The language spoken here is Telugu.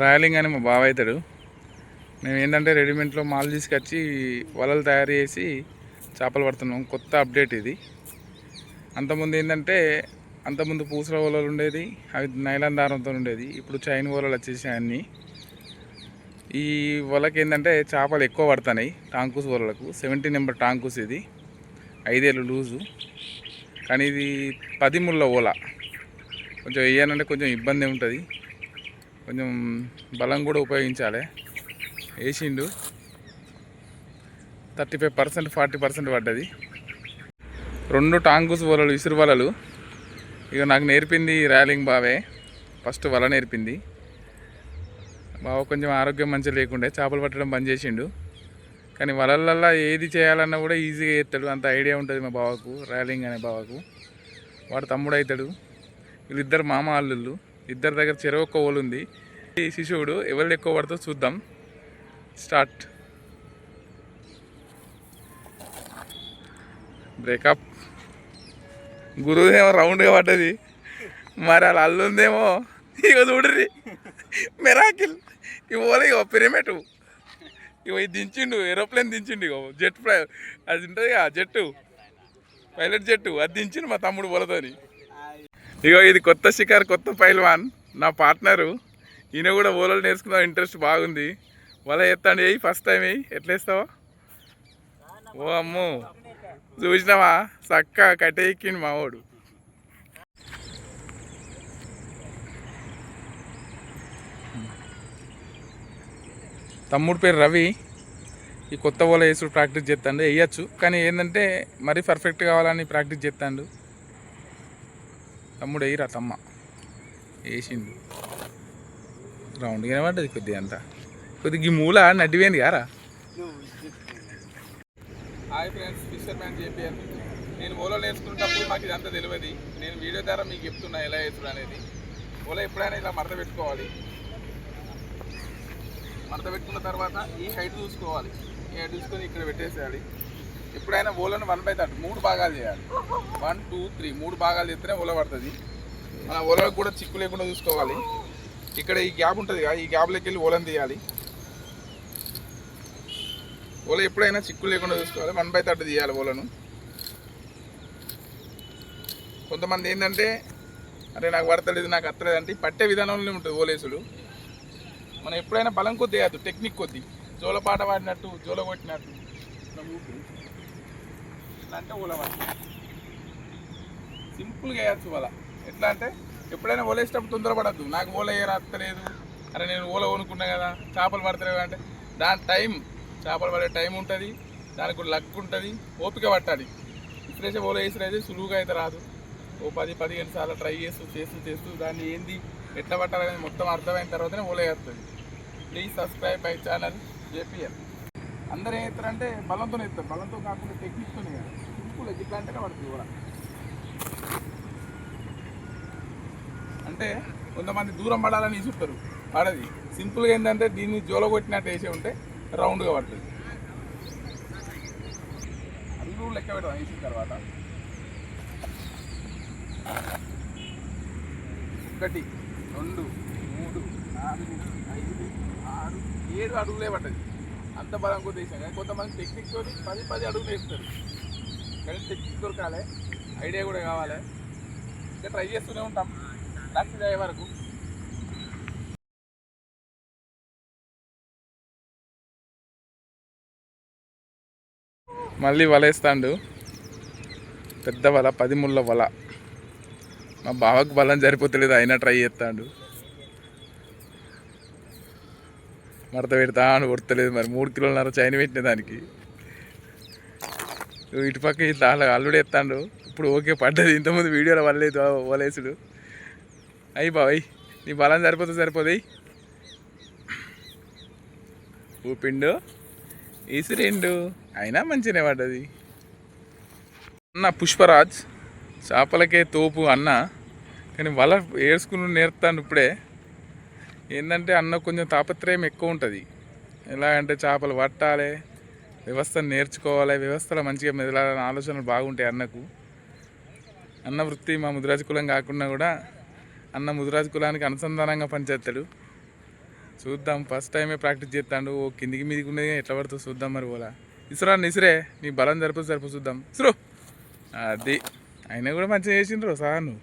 రాయలింగ్ అని మా బావ అవుతాడు. మేము ఏంటంటే రెడీమేడ్లో మాల్ తీసుకొచ్చి వలలు తయారు చేసి చేపలు పడుతున్నాం. కొత్త అప్డేట్ ఇది. అంతకుముందు ఏంటంటే అంతకుముందు పూసల వలలు ఉండేది అవి నైలాన్ దారంతో ఉండేది. ఇప్పుడు చైన్ వలలు వచ్చేసాయి అన్నీ. ఈ వలకి ఏంటంటే చేపలు ఎక్కువ పడుతున్నాయి టాంకూస్ వలలకు. సెవెంటీ నెంబర్ టాంకూస్ ఇది. ఐదేళ్ళు లూజు. కానీ ఇది పది ముళ్ళ ఓల. కొంచెం వేయాలంటే కొంచెం ఇబ్బంది ఉంటుంది. కొంచెం బలం కూడా ఉపయోగించాలి. వేసిండు. Thirty five percent forty percent పడ్డది. రెండు టాంగుస్ వలలు ఇసురు వలలు. ఇక నాకు నేర్పింది ర్యాలింగ్ బావే. ఫస్ట్ వల నేర్పింది. బావ కొంచెం ఆరోగ్యం మంచిగా లేకుండే చేపలు పట్టడం బంద్ చేసిండు. కానీ వలలల్లా ఏది చేయాలన్నా కూడా ఈజీగా ఎత్తాడు అంత ఐడియా ఉంటుంది మా బావకు ర్యాలింగ్ అనే బావకు. వాడు తమ్ముడు అవుతాడు వీళ్ళిద్దరు మామ అల్లుళ్ళు. ఇద్దరి దగ్గర చెరువు ఒక్క ఓలు ఉంది. ఈ శిశువుడు ఎవరు ఎక్కువ పడుతుందో చూద్దాం. స్టార్ట్ బ్రేకప్ గురువుదేమో రౌండ్గా పడ్డది. మరి అలా అల్లుందేమో? ఇక చూడరి మెరాకిల్ ఇవ్వాలి ఇగో పిరమిడ్ ఇగో ఇది దించిండు ఏరోప్లేన్ దించిండు ఇగో. జెట్ ఫ్లై అది ఉంటుంది కదా జెట్టు పైలట్ జెట్టు అది దించిండు మా తమ్ముడు పోలతోని. ఇగో ఇది కొత్త షికార్ కొత్త పైల్వాన్ నా పార్ట్నరు. ఈయన కూడా ఓలలు నేర్చుకున్న ఇంట్రెస్ట్ బాగుంది. వల ఎత్తాండి వేయి ఫస్ట్ టైం వేయి ఎట్లా వేస్తావా? ఓ అమ్మో. చూసినావా? చక్క కట్టే మా వాడు. తమ్ముడు పేరు రవి. ఈ కొత్త ఓల వేసుడు ప్రాక్టీస్ చేస్తాడు. వేయచ్చు. కానీ ఏంటంటే మరీ పర్ఫెక్ట్ కావాలని ప్రాక్టీస్ చేస్తాడు. తమ్ముడు వేయరా తమ్మ. వేసిండు. రౌండ్గానే పడ్డది కొద్దిగా అంతా. కొద్దిగా ఈ మూల నడ్డిపోయింది కారా? Hi friends fisherman JPN నేను ఓలో నేర్చుకున్నప్పుడు మాకు ఇదంతా తెలియదు నేను వీడియో ద్వారా మీకు చెప్తున్నా ఎలా వేసుడు అనేది. ఓలో ఎప్పుడైనా ఇలా మడత పెట్టుకోవాలి. మడత పెట్టుకున్న తర్వాత ఈ హైట్ చూసుకోవాలి. ఈ హైట్ చూసుకొని ఇక్కడ పెట్టేసేయాలి. ఎప్పుడైనా ఓలను వన్ బై థర్టీ మూడు భాగాలు చేయాలి. వన్ టూ త్రీ మూడు భాగాలు చేస్తేనే ఓల పడుతుంది. మన ఓలకు కూడా చిక్కు లేకుండా చూసుకోవాలి. ఇక్కడ ఈ గ్యాప్ ఉంటుంది కదా ఈ గ్యాప్లోకి వెళ్ళి ఓలను తీయాలి. ఓల ఎప్పుడైనా చిక్కు లేకుండా చూసుకోవాలి. వన్ బై థర్టీ తీయాలి ఓలను. కొంతమంది ఏంటంటే అరే నాకు పడతలేదు నాకు అత్తలేదు అంటే పట్టే విధానంలోనే ఉంటుంది ఓలేసుడు. మనం ఎప్పుడైనా బలం కొద్ది కాదు టెక్నిక్ కొద్ది. జోల పాట పాడినట్టు జోల కొట్టినట్టు. ఇట్లా అంటే ఓల సింపుల్గా వేయచ్చు వల ఎట్లా అంటే ఎప్పుడైనా ఓలేసేటప్పుడు తొందరపడద్దు. నాకు ఓల ఏ రాస్తలేదు అరే నేను ఓల కొనుక్కున్నా కదా చేపలు పడతలేవు అంటే దాని టైం చేపలు పడే టైం ఉంటుంది దానికి లక్ ఉంటుంది ఓపిక పట్టాలి. ఇప్పుడైతే ఓల వేసినైతే సులువుగా అయితే రాదు. ఓ పది పదిహేను సార్లు ట్రై చేస్తూ చేస్తూ చేస్తూ దాన్ని ఏంది ఎట్లా పట్టాలనేది మొత్తం అర్థమైన తర్వాతనే ఓల వేస్తుంది. Please subscribe my channel JPL. అందరూ ఏం చేస్తారంటే బలంతో ఎత్తారు బలంతో కాకుండా టెక్నిక్తో సింపుల్ ఇట్లా అంటే పడుతుంది కూడా అంటే కొంతమంది దూరం పడాలని చూస్తారు. పడది. సింపుల్గా ఏంటంటే దీన్ని జోల కొట్టినట్టు వేసే ఉంటే రౌండ్గా పడుతుంది. అది కూడా లెక్క పెడదాం వేసిన తర్వాత? ఒకటి రెండు మూడు నాలుగు ఐదు ఆరు ఏడు అడుగులే పడ్డది. అంత బలం కూడా తీసాం కానీ కొంతమంది టెక్నిక్ తోటి పది పది అడుగులు వేస్తారు. కానీ టెక్నిక్ దొరకాలి. ఐడియా కూడా కావాలి. ఇంకా ట్రై చేస్తూనే ఉంటాం. లక్ష్య అయ్యే వరకు. మళ్ళీ వలేస్తాండు పెద్ద వల పది ముళ్ళ వల. మా బావకు బలం సరిపోతలేదు అయినా ట్రై చేస్తాడు. మడత పెడతా అని కొడతలేదు మరి. మూడు కిలోలన్నర చైన్ పెట్టిన దానికి. ఇగో ఇటుపక్క ఇట్లా అల్లుడు ఎత్తాడు. ఇప్పుడు ఓకే పడ్డది. ఇంతకుముందు వీడియోలో వల్లేదు వలేసుడు. అయ్యి బావయ్ నీ బలం సరిపోతే సరిపోతాయి ఊపిండు ఈసిరిండు అయినా మంచిగానే పడ్డది. అన్న పుష్పరాజ్ చేపలకే తోపు అన్న. కానీ వల ఏడ్చుకుని నేర్తాను ఇప్పుడే. ఏంటంటే అన్న కొంచెం తాపత్రయం ఎక్కువ ఉంటుంది. ఎలా అంటే చేపలు పట్టాలి వ్యవస్థను నేర్చుకోవాలి వ్యవస్థలో మంచిగా మెదలాలని ఆలోచనలు బాగుంటాయి అన్నకు. అన్న వృత్తి మా ముదిరాజు కులం కాకుండా కూడా అన్న ముదిరాజు కులానికి అనుసంధానంగా పనిచేస్తాడు. చూద్దాం ఫస్ట్ టైమే ప్రాక్టీస్ చేస్తాడు. ఓ కిందికి మీదికి ఉన్నది ఎట్లా పడుతుందో చూద్దాం మరి పోలా ఇసురా ఇసురే నీ బలం జరుపు జరుపు చూద్దాం. ఇసురు. అది అయినా కూడా మంచిగా చేసిండ్రు సార్ నువ్వు.